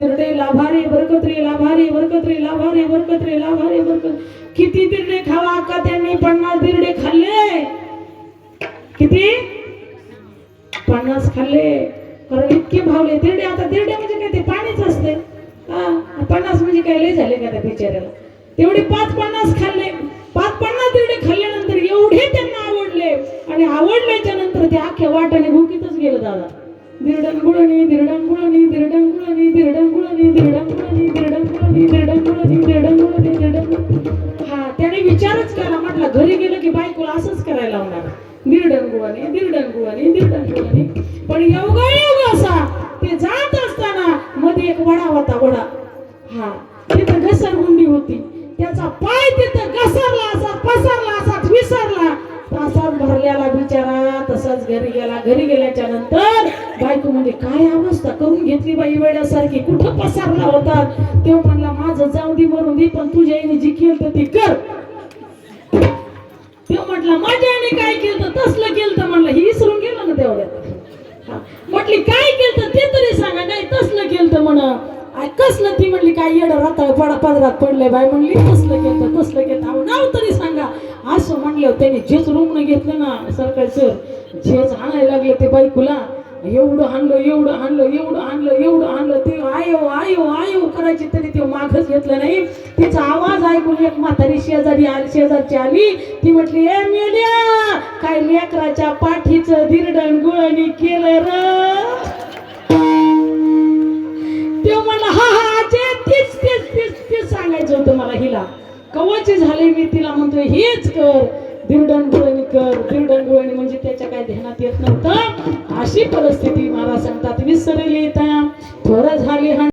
तिरडे लाभारे बरकत रे लाभारे बरकत रे लाभारे बरकत रे लाभारे बरकत किती तिरडे खावा का त्यांनी पन्नास तिरडे खाल्ले. किती? पन्नास खाल्ले. कारण इतके भावले तिरडे आता तिरडे म्हणजे काय ते पाणीच असते. हा पन्नास म्हणजे काय लय झाले का त्या बिचाऱ्याला? तेवढे पाच पन्नास खाल्ले. पाच पन्नास तिरडे खाल्ल्यानंतर एवढे त्यांना आवडले. आणि आवडल्याच्या नंतर ते अख्ख्या वाटाने भुकीतच गेलं दादा. दिरडंगुळणी दिरडंगुळणी दिरडंगुळणी दिरडंगुळणी दिरडंगुळणी दिरडंगुळणी दिरडंगुळणी दिरडंगुळणी दिरडंगुळणी हा त्याने विचारच केला म्हटलं घरी गेलं की बायकोला असंच करायला होणार दिरडंगुळणी दिरडंगुळणी दिरडंगुळणी पण योगा योग असा ते जात असताना मध्ये एक वडा होता वडा. हा तिथं घसरगुंडी होती. त्याचा पाय तिथं घसरला असा पसरला असा विसरला. तासात भरलेला बिचारा तसाच घरी गेला. घरी गेल्याच्यानंतर बायको म्हणजे काय अवस्था? करून घेतली बाई वेड्यासारखी कुठं पसारला होता? तेव्हा म्हणला माझं जाऊ दे मरून दे पण तुझ्या आईने जी केलं तर ती कर. तेव्हा म्हटलं माझ्या आईने काय केलं तसलं केलं तर म्हणलं ही विसरून गेलं ना तेवढ्यात म्हटली काय केलं ते तरी सांगा नाही तसलं केलं तर म्हण. आय, कसलं? ती म्हणली काय येड राताळ पडा पदरात पडलंय बाय म्हणली कसलं केलं कसलं तसलं केलं अहो नाव तरी सांगा. असं म्हणलं त्याने जेच रुग्ण घेतलं ना सरकारचं. सर जेच आणायला लागले ते बायकोला. एवढं आणलं एवढं आणलं एवढं आणलं एवढं आणलं ते आयो आयो आयो करायची तरी ते मागच घेतलं नाही. तिचा आवाज ऐकून एक म्हातारी शेजारी आली शेजारची आली. ती म्हटली ए मेल्या काय लेकराच्या पाठीचं दिरडण गुळणी केलं र. ते म्हणलं हा हा तीच तीच तीच तीच सांगायचं होतं मला हिला. कवच झाले मी तिला म्हणतोय हेच कर. दिरडण कर दिरडण म्हणजे त्याच्या काय ध्यानात येत नव्हतं. अशी परिस्थिती मला सांगतात विसरली त्या. थोडं झाली हा